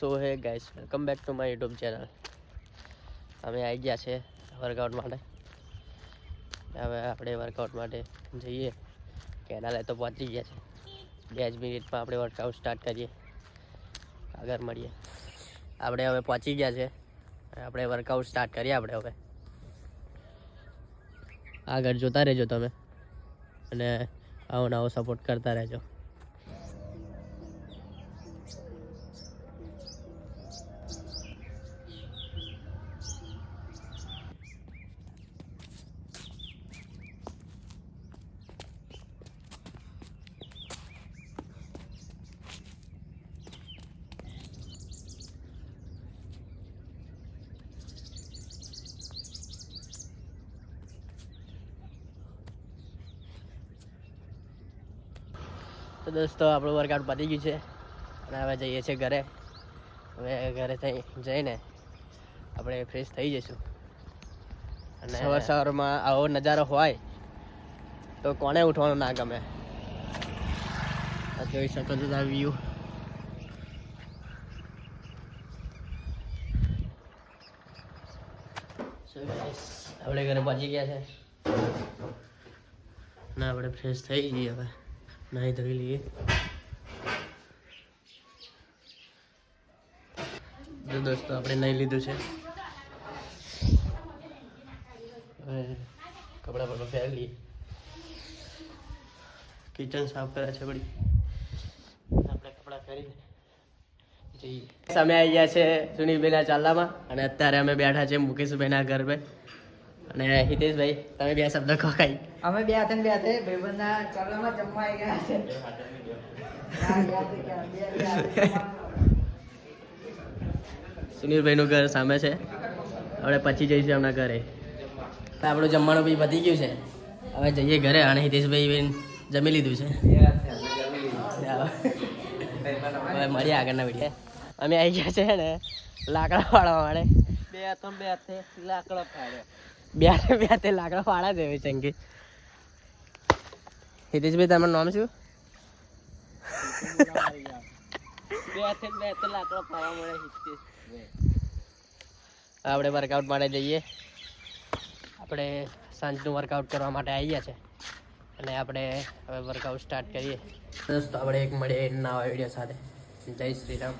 So hey guys welcome back to my YouTube channel અમે આવી ગયા છે વર્કઆઉટ માટે. હવે આપણે વર્કઆઉટ માટે જઈએ. કેનાલે તો પહોંચી ગયા છે. બે જ મિનિટમાં આપણે વર્કઆઉટ સ્ટાર્ટ કરીએ. આગળ મળીએ. આપણે હવે પહોંચી ગયા છે. આપણે વર્કઆઉટ સ્ટાર્ટ કરીએ આપણે હવે. આગળ જોતા રહેજો તમે. અને આવો નવો સપોર્ટ કરતા રહેજો. તો દોસ્તો આપણું વર્કઆઉટ પતી ગયું છે. અને હવે જઈએ છીએ ઘરે. હવે ઘરે થઈ જઈને આપણે ફ્રેશ થઈ જઈશું. અને સવાર સવારમાં આવો નજારો હોય તો કોને ઉઠવાનું ના ગમે? આ જોઈ શકો છો આ વ્યૂ આપણે ઘરે પહોંચી ગયા છે. ના આપણે ફ્રેશ થઈ જઈએ હવે. નાહી ધોઈ લઈએ જો દોસ્તો આપણે નહીં લીધું છે હવે કપડા પર પહેરી લઈએ કિચન સાફ કર્યા છે બળી આપણે કપડા પહેરીને જઈએ સામે આવી ગયા છે સુનિલભાઈના ચાલામાં અને અત્યારે અમે બેઠા છે મુકેશભાઈના ઘર પર અને હિતેશભાઈ તમે બે શબ્દ કહો કઈ. અમે બે હાથે બે હાથે. ભાઈબંધના ચાલવામાં જમવા આવી ગયા છે. સુનિલભાઈનું ઘર સામે છે. આપણે પછી જઈશું એમના ઘરે. તો આપણું જમવાનું બી વધી ગયું છે. હવે જઈએ ઘરે અને હિતેશભાઈ બેન જમી લીધું છે. હવે મળીએ આગળના વીડિયો. અમે આવી ગયા છે ને લાકડા વાળવા માટે. બે હાથો બે હાથે લાકડો ફાડ્યો. બે બે લાકડા વાળા દેવે ચંકી હિતેશભાઈ તમારું નામ શું? આપણે વર્કઆઉટ માટે જઈએ. આપણે સાંજનું વર્કઆઉટ કરવા માટે આવી ગયા છે. અને આપણે હવે વર્કઆઉટ સ્ટાર્ટ કરીએ. દોસ્તો આપણે એક મળીએ નવા વીડિયો સાથે. જય શ્રી રામ.